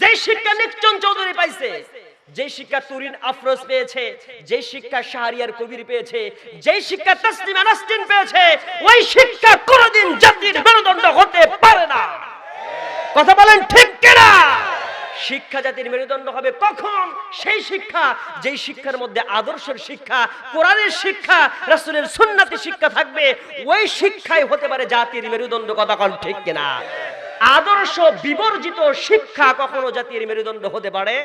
যে শিক্ষা নিকচন চৌধুরী পাইছে, যে শিক্ষা তুরিন আফরোজ পেয়েছে, যে শিক্ষা শাহরিয়ার কবির পেয়েছে, যে শিক্ষা তসলিমা নাসরিন পেয়েছে, ওই শিক্ষা কোনোদিন জাতির মেরুদণ্ড হতে পারে না। কথা বলেন ঠিক কিনা? শিক্ষা জাতির মেরুদণ্ড হবে কখন? সেই শিক্ষা, যেই শিক্ষার মধ্যে আদর্শের শিক্ষা, কোরআনের শিক্ষা, রাসূলের সুন্নাতি শিক্ষা থাকবে, ওই শিক্ষাই হতে পারে জাতির মেরুদণ্ড, কথা কন ঠিক কিনা? আদর্শ বিবর্জিত শিক্ষা কখনো জাতির মেরুদণ্ড হতে পারে?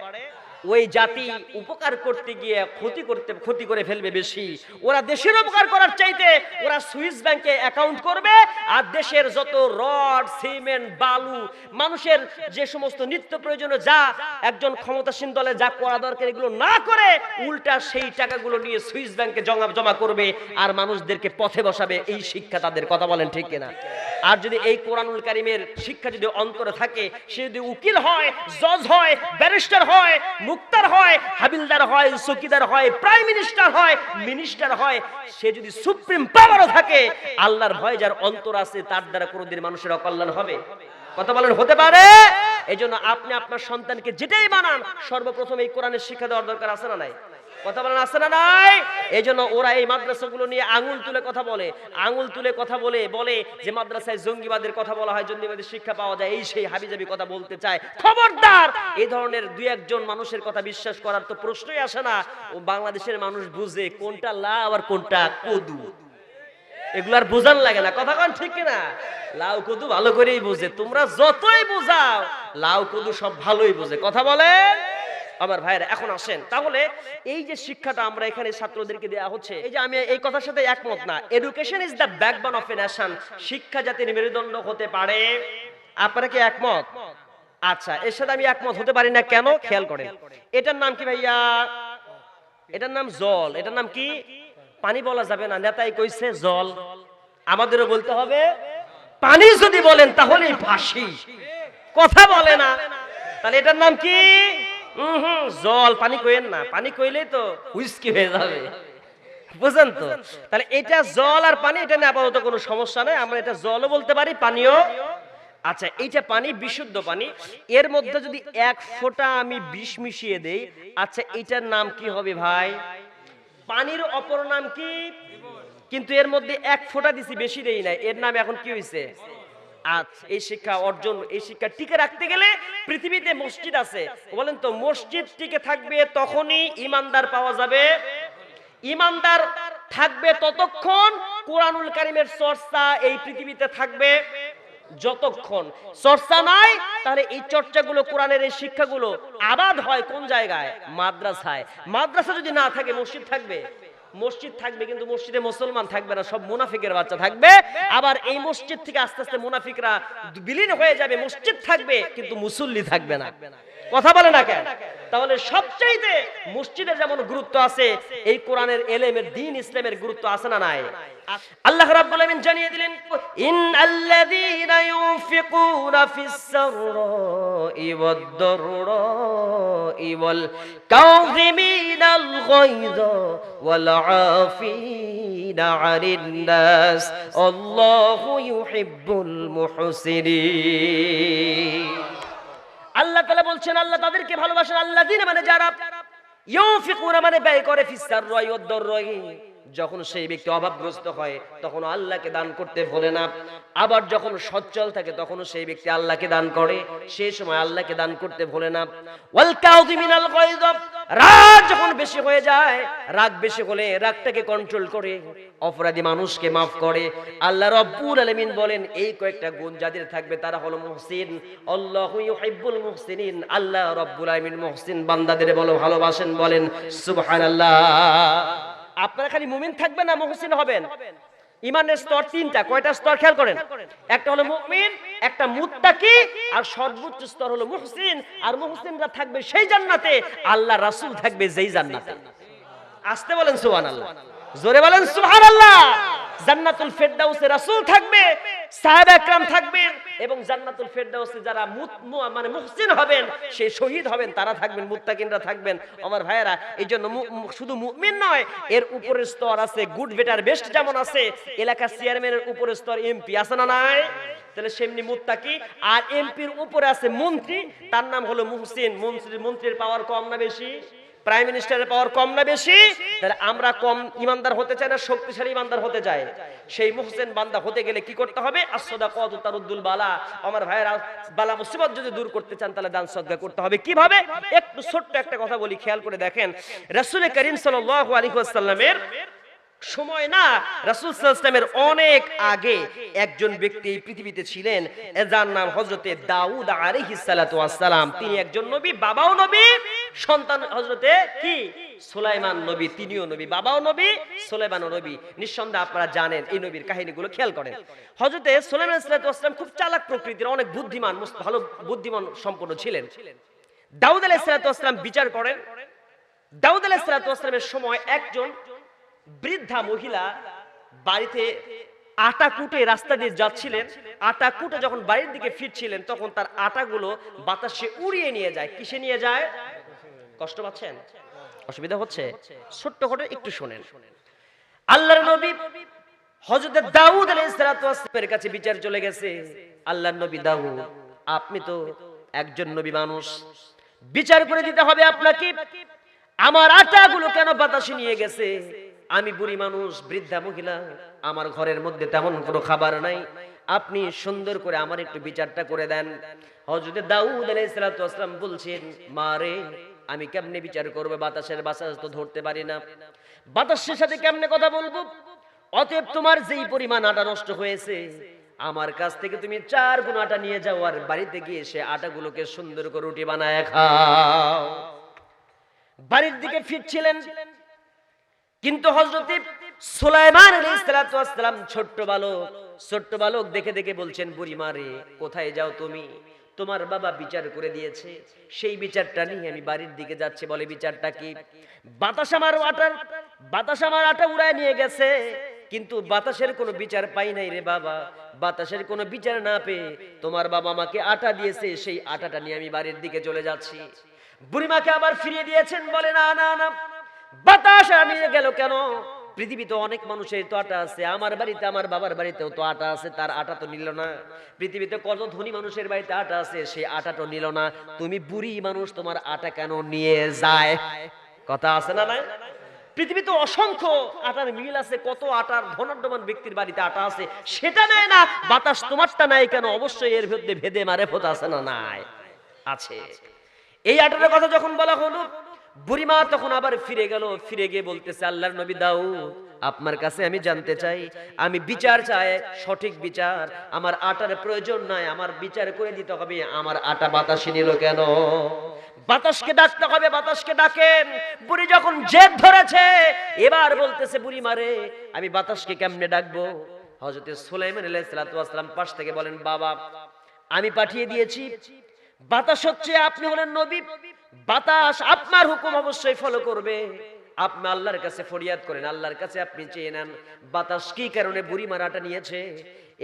ওই জাতি উপকার করতে গিয়ে ক্ষতি করতে, ক্ষতি করে ফেলবে বেশি। ওরা দেশের উপকার করার চাইতে ওরা সুইস ব্যাংকে অ্যাকাউন্ট করবে আর দেশের যত রড, সিমেন্ট, বালু, মানুষের যে সমস্ত নিত্য প্রয়োজনীয় যা একজন ক্ষমতাসীন দলে যা করা দরকার এগুলো না করে উল্টা সেই টাকাগুলো নিয়ে সুইস ব্যাংকে জমা জমা করবে আর মানুষদেরকে পথে বসাবে। এই শিক্ষা তাদের, কথা বলেন ঠিক কিনা? আর যদি এই কোরআনুল কারিমের শিক্ষা যদি অন্তরে থাকে, সে যদি উকিল হয়, জজ হয়, ব্যারিস্টার হয়, মুক্তার হয়, হাবিলদার হয় চকিদার হয়, প্রাইম মিনিস্টার হয় মিনিস্টার হয়, সে যদি সুপ্রিম পাওয়ারও থাকে, আল্লাহর ভয় যার অন্তর আছে, তার দ্বারা কোনোদিন মানুষের অকল্যাণ হবে। কথা বলেন, হতে পারে? এই জন্য আপনি আপনার সন্তানকে যেটাই বানান, সর্বপ্রথম এই কোরআনের শিক্ষা দেওয়ার দরকার আছে না নাই? কথা বলেন আছে না নাই? এই জন্য ওরা এই মাদ্রাসাগুলো নিয়ে আঙুল তুলে কথা বলে। আঙুল তুলে কথা বলে বলে যে মাদ্রাসায় জঙ্গিবাদের কথা বলা হয়, জঙ্গিবাদের শিক্ষা পাওয়া যায়, এই সেই হাবিজাবি কথা বলতে চায়। খবরদার! এই ধরনের দুই একজন মানুষের কথা বিশ্বাস করার তো প্রশ্নই আসে না। বাংলাদেশের মানুষ বুঝে কোনটা লাভ আর কোনটা কদু। এগুলো আর বোঝান লাগে না। কথা কন ঠিক কিনা? লাউ কদু ভালো করেই বোঝে। তোমরা যতই বোঝাও, লাউ কদু সব ভালোই বোঝে। কথা বলে আমার ভাইয়েরা, এখন আসেন। তাহলে এই যে শিক্ষাটা আমরা এখানে ছাত্রদেরকে দেওয়া হচ্ছে, এই যে আমি এই কথার সাথে একমত না। Education is the backbone of a nation শিক্ষা জাতির মেরুদণ্ড হতে পারে। আপনারা কি একমত? আচ্ছা এর সাথে আমি একমত হতে পারি না কেন? খেয়াল করেন। এটার নাম কি ভাইয়া? এটার নাম জল। এটার নাম কি? পানি বলা যাবে না। নেতাই কইছে জল। আমাদেরও বলতে হবে, পানি যদি বলেন তাহলে ফাঁসি। কথা বলে না। তাহলে এটার নাম কি? জল, পানি কইেন না। পানি কইলেই তো হুইস্কি হয়ে যাবে। বুঝেন তো? তাহলে এটা জল আর পানি, এটা নিয়ে আপাতত কোনো সমস্যা নাই। আমরা এটা জলও বলতে পারি, পানিও। আচ্ছা এইটা পানি, বিশুদ্ধ পানি। এর মধ্যে যদি এক ফোঁটা আমি বিষ মিশিয়ে দেই আচ্ছা এটার নাম কি হবে ভাই? পানির অপর নাম কি? কিন্তু এর মধ্যে এক ফোঁটা দিছি, বেশি দেই নাই। এর নাম এখন কি হয়েছে এই শিক্ষা অর্জন, এই শিক্ষা টিকে রাখতে গেলে পৃথিবীতে মসজিদ আছে। বলেন তো, মসজিদ টিকে থাকবে তখনই ইমানদার পাওয়া যাবে। ইমানদার থাকবে ততক্ষণ কোরআনুল কারিমের চর্চা এই পৃথিবীতে থাকবে। যতক্ষণ চর্চা নাই, তাহলে এই চর্চাগুলো, কোরআনের এই শিক্ষাগুলো আবাদ হয় কোন জায়গায়? মাদ্রাসায়। মাদ্রাসা যদি না থাকে, মসজিদ থাকবে? মসজিদ থাকবে কিন্তু মসজিদে মুসলমান থাকবে না, সব মুনাফিকের বাচ্চা থাকবে। আবার এই মসজিদ থেকে আস্তে আস্তে মুনাফিকরা বিলীন হয়ে যাবে, মসজিদ থাকবে কিন্তু মুসল্লি থাকবে না। কথা বলে না কেন? তাহলে সবচাইতে মসজিদের যেমন গুরুত্ব আছে, এই কোরআনের এলেমের দিন ইসলামের গুরুত্ব আছে না নাই? আল্লাহ রাব্বুল আলামিন জানিয়ে দিলেন ইন আল্লাযীনা ইউনফিকুনা ফিস সাররাই ওয়াদ দাররাই ওয়াল কাযিমিনাল গায়যা ওয়াল আফিনা আনিন নাস আল্লাহু ইউহিব্বুল মুহসিনিন। বলছেন, আল্লাহ তাদেরকে ভালোবাসেন আল্লাযীনা মানে যারা ইউফিকুনা মানে ব্যয় করে ফিসার রয় ওয়াদ দাররাই যখন সেই ব্যক্তি অভাবগ্রস্ত হয়, তখন আল্লাহকে দান করতে ভোলে না। আবার যখন সচ্ছল থাকে তখন সেই ব্যক্তি আল্লাহকে দান করে। সেই সময় আল্লাহকে দান করতে ভোলে না। রাগ যখন বেশি হয়ে যায়, রাগ বেশি হলে রাগটাকে কন্ট্রোল করে, অপরাধী মানুষকে মাফ করে। আল্লাহ রব্বুল আলামিন বলেন, এই কয়েকটা গুণ যাদের থাকবে, তারা হলো মুহসিন। আল্লাহু ইউহিব্বুল মুহসিনিন। আল্লাহ রব্বুল আলামিন মুহসিন বান্দাদের বলো, ভালোবাসেন, বলেন, সুবহানাল্লাহ। আপনারা খালি মুমিন থাকবেন না, মুহসিন হবেন। ইমানের স্তর তিনটা, কয়টা স্তর খেয়াল করেন? একটা হলো মুমিন, একটা মুত্তাকি, আর সর্বোচ্চ স্তর হলো মুহসিন। আর মুহসিনরা থাকবে সেই জান্নাতে, আল্লাহ রাসূল থাকবে যেই জান্নাতে। আসতে বলেন সুবহানাল্লাহ। জোরে বলেন সুবহানাল্লাহ। জান্নাতুল ফেরদাউসে রাসূল থাকবে সাহাবা একরাম থাকবেন এবং জান্নাতুল ফেরদাউসে যারা মানে মুহসিন হবেন সেই শহীদ হবেন, তারা থাকবেন, মুত্তাকিনরা থাকবেন। আমার ভাইয়েরা, এই জন্য শুধু মুমিন নয়, এর উপরের স্তর আছে গুড, বেটার, বেস্ট যেমন আছে, এলাকার চেয়ারম্যানের উপরের স্তর এমপি আছে না নাই? তাহলে সেমনি মুত্তাকি, আর এমপির উপরে আছে মন্ত্রী, তার নাম হলো মুহসিন। মন্ত্রী মন্ত্রীর পাওয়ার কম না বেশি? প্রাইম মিনিস্টারের পাওয়ার কম না বেশি? তাহলে আমরা কম ইমানদার হতে চাই না, শক্তিশালী ইমানদার হতে চাই। সেই মুহসেন বান্দা হতে গেলে কি করতে হবে? আসদা কত তারুদ্দুল বালা। আমার ভাইয়েরা, বালা মুসিবত যদি দূর করতে চান, তাহলে দান সদ্গা করতে হবে। কীভাবে? একটু ছোট্ট একটা কথা বলি, খেয়াল করে দেখেন। রাসুল করিম সাল আলী ওয়াসাল্লামের সময় না। রাসূল সাল্লামের অনেক আগে একজন ব্যক্তি পৃথিবীতে ছিলেন, যার নাম হযরতে দাউদ সালাতু ওয়াসসালাম। তিনি একজন নবী, বাবাও নবী, সন্তান হযরতে কি? সুলাইমান নবী, তিনিও নবী, বাবাও নবী, সুলাইমানও নবী। আপনারা জানেন, এই নবীর কাহিনীগুলো খেয়াল করেন। হযরতে সুলাইমান সাল্লাতু খুব চালাক প্রকৃতির, অনেক বুদ্ধিমান ভালো বুদ্ধিমান সম্পন্ন ছিলেন। দাউদ আলাইহিস সালাতু ওয়াসসালাম বিচার করেন। দাউদ আলাইহিস সালাতু ওয়াসসালামের সময় একজন বৃদ্ধা মহিলা বাড়িতে আটা কুটে রাস্তা দিয়ে যাচ্ছিলেন। আটা কুটে যখন বাড়ির দিকে ফিরছিলেন, তখন তার আটাগুলো বাতাসে উড়িয়ে নিয়ে যায়। কিসে নিয়ে যায়? কষ্ট পাচ্ছেন? অসুবিধা হচ্ছে? ছোট্ট করে একটু শোনেন। আল্লাহর নবী হযরত দাউদ আলাইহিস সালাতু ওয়াসসালামের কাছে বিচার চলে গেছে। আল্লাহর নবী দাউদ, আপনি তো একজন নবী মানুষ। বিচার করে দিতে হবে আপনাকে। আমার আটাগুলো কেন বাতাসে নিয়ে গেছে? আমি বুড়ি মানুষ, বৃদ্ধা মহিলা, আমার ঘরের মধ্যে তেমন কোনো খাবার নাই। আপনি সুন্দর করে আমার একটু বিচারটা করে দেন। হযরত দাউদ ওয়াসসালাম বলছেন মারে আমি কেমনে বিচার করব? বাতাসের বাতাস তো ধরতে পারি না। বাতাসের সাথে কেমনে কথা বলব? অতএব তোমার যেই পরিমাণ আটা নষ্ট হয়েছে, আমার কাছ থেকে তুমি চার গুণ আটা নিয়ে যাও আর বাড়িতে গিয়ে সে আটাগুলোকে সুন্দর করে রুটি বানায় খাও। বাড়ির দিকে ফিরছিলেন। কিন্তু হজরতে সুলাইমান আলাইহিস সালাতু ওয়াসসালাম ছোট্ট বালক ছোট্ট বালক দেখে দেখে বলছেন, বুড়ি মারে কোথায় যাও তুমি? তোমার বাবা বিচার করে দিয়েছে। সেই বিচারটা নিয়ে আমি বাড়ির দিকে যাচ্ছি। বলে, বিচারটা কি? বাতাস আমার আটার, বাতাস আমার আটা উড়ায় নিয়ে গেছে। কিন্তু বাতাসের কোনো বিচার পাই নাই রে বাবা। বাতাসের কোনো বিচার না পেয়ে তোমার বাবা আমাকে আটা দিয়েছে। সেই আটাটা নিয়ে আমি বাড়ির দিকে চলে যাচ্ছি। বুড়িমাকে আবার ফিরিয়ে দিয়েছেন। বলে, না না না বাতাস আমি গেল কেন? পৃথিবীতে অনেক মানুষের তো আটা আছে। আমার বাড়িতে, আমার বাবার বাড়িতেও তো আটা আছে, তার আটা তো নিল না। পৃথিবীতে কত ধনী মানুষের বাড়িতে আটা আছে সেই আটা তো নিল না। তুমি বুড়ি মানুষ, তোমার আটা কেন নিয়ে যায়? কথা আছে না নাই? পৃথিবীতে অসংখ্য আটার মিল আছে, কত আটার ধনাঢ্যমান ব্যক্তির বাড়িতে আটা আছে, সেটা নেয় না। বাতাস তোমারটা নাই কেন? অবশ্যই এর ভেদে ভেদে মারে ফোত আছে না নাই? আছে। এই আটার কথা যখন বলা হলো বুড়িমা তখন আবার ফিরে গেল, ফিরে গিয়ে বলতেছে, আল্লাহর নবী দাউ আপনার কাছে আমি জানতে চাই, আমি বিচার চাই, সঠিক বিচার, আমার আটার প্রয়োজন নাই, আমার বিচার করে দিতে হবে, আমার আটা বাতাসে নিল কেন? বাতাসকে ডাকতে হবে, বাতাসকে ডাকেন। বুড়ি যখন জেদ ধরেছে, এবার বলতেছে বুড়ি মারে আমি বাতাসকে কেমনে ডাকবো? হজরতে সুলাইমান আলাইহিস সালাতু ওয়াস সালাম পাশ থেকে বলেন, বাবা, আমি পাঠিয়ে দিয়েছি। বাতাস হচ্ছে, আপনি হলেন নবী। বাতাস আপনার হুকুম অবশ্যই ফলো করবে। আপনি আল্লাহর কাছে ফরিয়াদ করেন, আল্লাহর কাছে আপনি চেয়ে নেন। বাতাস কি কারণে বুড়ি মারাটা নিয়েছে?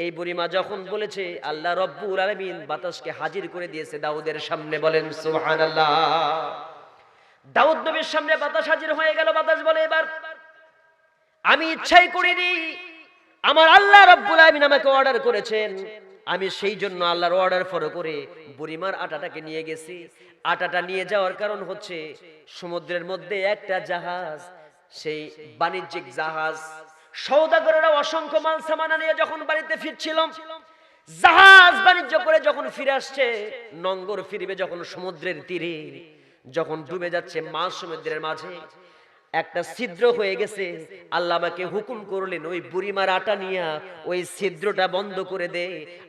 এই বুড়িমা যখন বলেছে, আল্লাহ রব্বুল আলামিন বাতাসকে হাজির করে দিয়েছে দাউদের সামনে, বলেন, সুবহানাল্লাহ। দাউদ নবীর সামনে বাতাস হাজির হয়ে গেল, বাতাস বলে, এবার আমি ইচ্ছাই করিনি। আমার আল্লাহ রব্বুল আলামিন আমাকে অর্ডার করেছেন। আমি সেই জন্য আল্লাহর অর্ডার ফলো করে বুড়িমার আটাটাকে নিয়ে গেছি। আটাটা নিয়ে যাওয়ার কারণ হচ্ছে সমুদ্রের মধ্যে একটা জাহাজ, সেই বাণিজ্যিক জাহাজ। সৌদাগরেরা অসংখ্য মাল সামানা নিয়ে যখন বাড়িতে ফিরছিল জাহাজ বাণিজ্য করে যখন ফিরে আসছে, নঙ্গর ফিরবে যখন সমুদ্রের তীরে, যখন ডুবে যাচ্ছে মাছ সমুদ্রের মাঝে। একটা ছিদ্র হয়ে গেছে। আল্লাহ আমাকে হুকুম করলেন, ওই বুড়িমার আটা নিয়ে ওই ছিদ্রটা বন্ধ করে দে।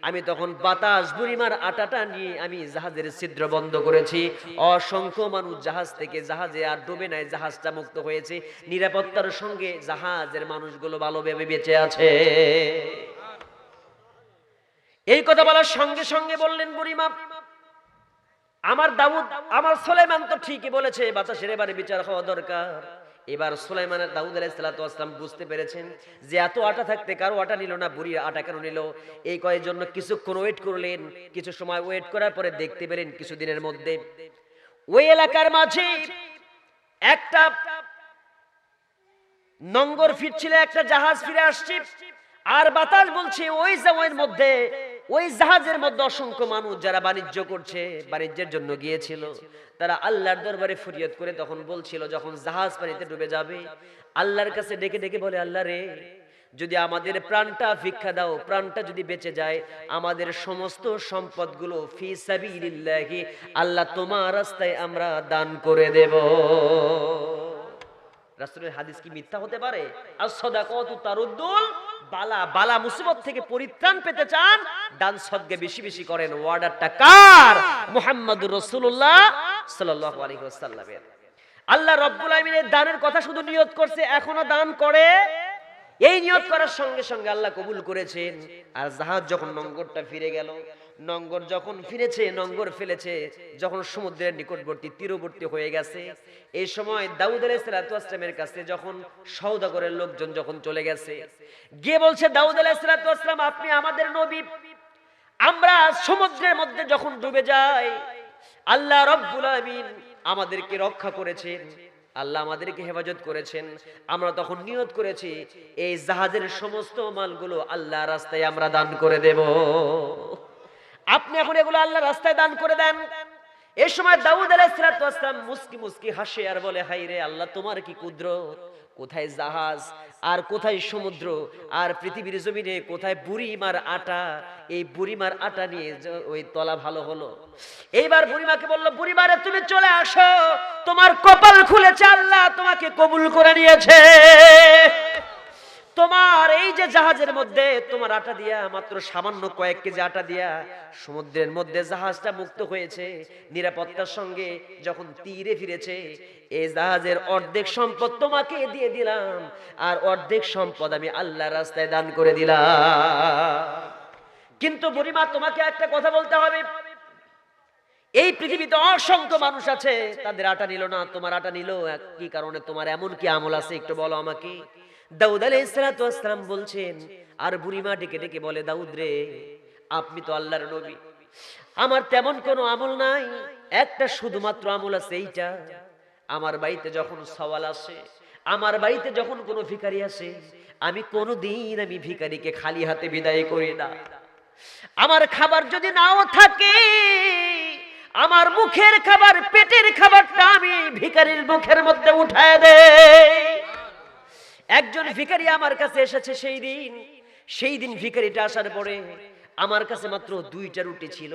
আমি তখন বাতাস, বুড়িমার আটাটা নিয়ে আমি জাহাজের ছিদ্র বন্ধ করেছি। অসংখ্য মানুষ জাহাজ থেকে জাহাজে আর ডুবে নাই, জাহাজটা মুক্ত হয়েছে। নিরাপত্তার সঙ্গে জাহাজের মানুষগুলো ভালোভাবে বেঁচে আছে। এই কথা বলার সঙ্গে সঙ্গে বললেন বুড়িমা, আমার দাউদ, আমার সোলেমান তো ঠিকই বলেছে, বাতাসের এবারে বিচার হওয়া দরকার। এবার সুলাইমানের দাউদ আলাইসালাম বুঝতে পেরেছেন যে এত আটা থাকতে কারও আটা নিল না, বুড়ি আটা কেন নিল? এই কয়ের জন্য কিছুক্ষণ ওয়েট করলেন, কিছু সময় ওয়েট করার পরে দেখতে পেলেন কিছুদিনের মধ্যে। ওই এলাকার মাঝে একটা নঙ্গর ফিরছিল, একটা জাহাজ ফিরে আসছে, আর বাতাস বলছে, ওই জামের মধ্যে ওই জাহাজের মধ্যে অসংখ্য মানুষ যারা বাণিজ্য করছে, বাণিজ্যের জন্য গিয়েছিল, তারা আল্লাহর দরবারে ফরিয়াদ করে তখন বলছিল, যখন জাহাজ পানিতে ডুবে যাবে, আল্লাহর কাছে ডেকে ডেকে বলে, আল্লাহ রে, যদি আমাদের প্রাণটা ভিক্ষা দাও, প্রাণটা যদি বেঁচে যায়, আমাদের সমস্ত সম্পদগুলো ফি সাবিলিল্লাহি, আল্লাহ তোমার রাস্তায় আমরা দান করে দেব। রাসূলের হাদিস কি মিথ্যা হতে পারে? আর সদাকত তারুদ্দুল, বালা বালা মুসিবত থেকে পরিত্রাণ পেতে চান, দান সদকে বেশি বেশি করেন। ওয়ার্ডারটা কার? মুহাম্মদুর রাসূলুল্লাহ সাল্লাল্লাহু আলাইহি ওয়াসাল্লামের। আল্লাহ রব্বুল আলামিনের দানের কথা শুধু নিয়ত করছে, এখনও দান করে। এই নিয়ত করার সঙ্গে সঙ্গে আল্লাহ কবুল করেছেন। আর জাহাজ যখন নঙ্গরটা ফিরে গেল নঙ্গর যখন ফিরেছে, নঙ্গর ফেলেছে, যখন সমুদ্রের নিকটবর্তী তীরবর্তী হয়ে গেছে। এই সময় দাউদ আলাইসালামের কাছে যখন সৌদাগরের লোকজন যখন চলে গেছে, গিয়ে বলছে, দাউদ আলাইসালাম আপনি আমাদের নবী। আমরা সমুদ্রের মধ্যে যখন ডুবে যাই, আল্লাহ রব্বুল আমিন আমাদেরকে রক্ষা করেছেন, আল্লাহ আমাদেরকে হেফাজত করেছেন। আমরা তখন নিয়ত করেছি, এই জাহাজের সমস্ত মালগুলো আল্লাহ রাস্তায় আমরা দান করে দেব। আপনি এখন এগুলো আল্লাহ রাস্তায় দান করে দেন। এই সময় দাউদ আলাইহিসসালাম মুস্কি মুসকি হাসে আর বলে হাই রে আল্লাহ, তোমার কি কুদরত? কোথায় জাহাজ? আর কোথায় সমুদ্র? আর পৃথিবীর জমিনে কোথায় বুড়িমার আটা? এই বুড়িমার আটা নিয়ে ওই তলা ভালো হলো। এইবার বুড়িমাকে বলল, বুড়িমারে, তুমি চলে আসো। তোমার কপাল খুলেছে আল্লাহ, তোমাকে কবুল করে নিয়েছে। তোমার এই যে জাহাজের মধ্যে তোমার আটা দিয়া মাত্র সামান্য কয়েক কেজি আটা দিয়া সমুদ্রের মধ্যে জাহাজটা মুক্ত হয়েছে, নিরাপত্তার সঙ্গে যখন তীরে ফিরেছে এই জাহাজের অর্ধেক সম্পদ তোমাকে দিয়ে দিলাম, আর অর্ধেক সম্পদ আমি আল্লাহ রাস্তায় দান করে দিলাম। কিন্তু বুড়িমা, তোমাকে একটা কথা বলতে হবে। এই পৃথিবীতে অসংখ্য মানুষ আছে, তাদের আটা নিল না, তোমার আটা নিল, কি কারণে? তোমার এমন কি আমল আছে? একটু বলো আমাকে। দাউদ আলাইহিসসালাম বলছেন, আর বুড়িমা ডেকে ডেকে বলে, দাউদ রে, আপনি তো আল্লাহর নবী। আমার তেমন কোনো আমল নাই। একটা শুধুমাত্র আমল আছে এইটা। আমার বাড়িতে যখন সওয়াল আসে, আমার বাড়িতে যখন কোনো ভিখারি আসে, আমি কোনো দিন আমি ভিখারিকে খালি হাতে বিদায় করি না। আমার খাবার যদি নাও থাকে, আমার মুখের খাবার, পেটের খাবারটা আমি ভিখারির মুখের মধ্যে উঠায় ভিখারি আমার কাছে এসেছে সেই দিন। সেই দিন ভিখারিটা আসার পরে আমার কাছে মাত্র দুইটা রুটি ছিল।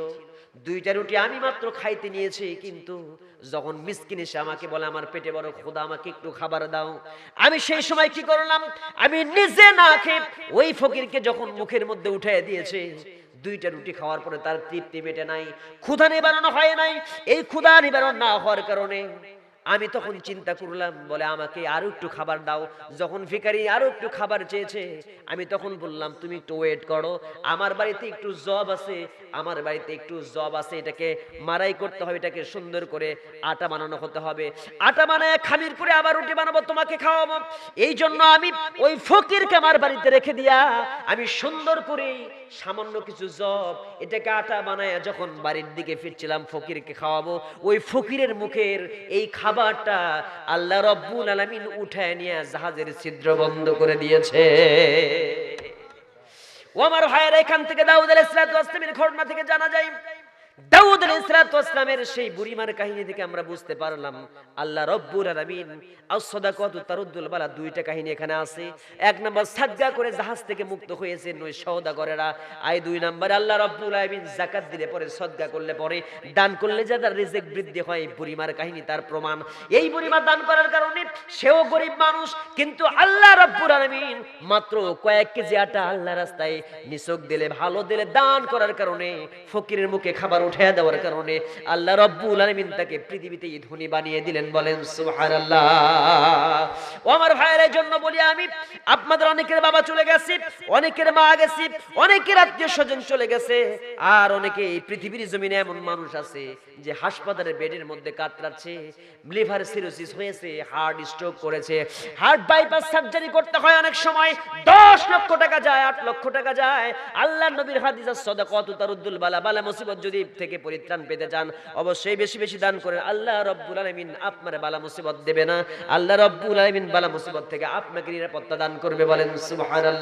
দুইটা রুটি আমি মাত্র খাইতে নিয়েছি, কিন্তু যখন মিসকিন এসে আমাকে বলে, আমার পেটে বড় খোদা আমাকে একটু খাবার দাও। আমি সেই সময় কি করলাম? আমি নিজে না খেয়ে ওই ফকিরকে যখন মুখের মধ্যে উঠাই দিয়েছে, দুইটা রুটি খাওয়ার পরে তার তৃপ্তি মেটে নাই, ক্ষুধা নিবারণ হয় নাই। এই ক্ষুধা নিবারণ না হওয়ার কারণে আমি তখন চিন্তা করলাম, বলে আমাকে আরও একটু খাবার দাও। যখন ভিখারি আরও একটু খাবার চেয়েছে, আমি তখন বললাম, তুমি একটু ওয়েট করো। আমার বাড়িতে একটু জব আছে, আমার বাড়িতে একটু জব আছে, এটাকে মারাই করতে হবে, এটাকে সুন্দর করে আটা বানানো হতে হবে। আটা বানায় খামির করে আবার রুটি বানাবো, তোমাকে খাওয়াবো। এই জন্য আমি ওই ফকিরকে আমার বাড়িতে রেখে দিয়া, আমি সুন্দর করে সামান্য কিছু জব, এটাকে আটা বানায় যখন বাড়ির দিকে ফিরছিলাম, ফকিরকে খাওয়াবো। ওই ফকিরের মুখের এই খাবারটা আল্লাহ রব্বুল আলামিন উঠায় নিয়ে জাহাজের ছিদ্র বন্ধ করে দিয়েছে। ও আমার ভাইয়েরা এখান থেকে দাউদ আলাইহিসসালামের ঘটনা থেকে জানা যায় দাউদ আলাইহিসসালামের সেই বুড়িমার কাহিনী থেকে আমরা বুঝতে পারলাম, আল্লাহ রব্বুল আলামিন আস-সাদাকাতু তারুদ্দুল বালা দুইটা কাহিনী এখানে আছে। এক সাদগা করে জাহাজ থেকে মুক্ত সওদাগরেরা আই দুই আল্লাহ রব্বুল আলামিন যাকাত দিলে পরে সদগা করলে পরে দান করলে রিজিক বৃদ্ধি হয় বুড়িমার কাহিনী তার প্রমাণ। এই বুড়িমা দান করার কারণে সেও গরিব মানুষ, কিন্তু আল্লাহ রব্বুল আলামিন মাত্র কয়েক কেজি আটা আল্লাহ রাস্তায় নিছক দিলে, ভালো দিলে দান করার কারণে ফকিরের মুখে খাবার উঠে দেওয়ার কারণে আল্লাহ রব্বুল আলামিন তাকে পৃথিবীতে ধনী বানিয়ে দিলেন, বলেন, সুবহানাল্লাহ। ও আমার ভাইয়ের জন্য বলি আমি, আপনাদের অনেকের বাবা চলে গেছে, অনেকের মা গেছে, অনেকের আত্মীয় স্বজন চলে গেছে, আর অনেকে এই পৃথিবীর জমিনে এমন মানুষ আছে যে হাসপাতালের বেডের মধ্যে কাতরাচ্ছে, লিভার সিরোসিস হয়েছে, হার্ট স্ট্রোক করেছে, হার্ট বাইপাস সার্জারি করতে হয় অনেক সময়, দশ লক্ষ টাকা যায়, আট লক্ষ টাকা যায়। আল্লাহ নবীর হাদিসা সদাকত তারুদ্দুল বালা বালা মুসিবত যদি থেকে পরিত্রাণ পেতে চান, অবশ্যই বেশি বেশি দান করেন। আল্লাহ রব্বুল আলমিন আপনার বালা মুসিবত দেবে না। আল্লাহ রব্বুল আলমিন বালা মুসিবত থেকে আপনাকে নিরাপত্তা দান করবে বলেন, সুবহানাল্লাহ।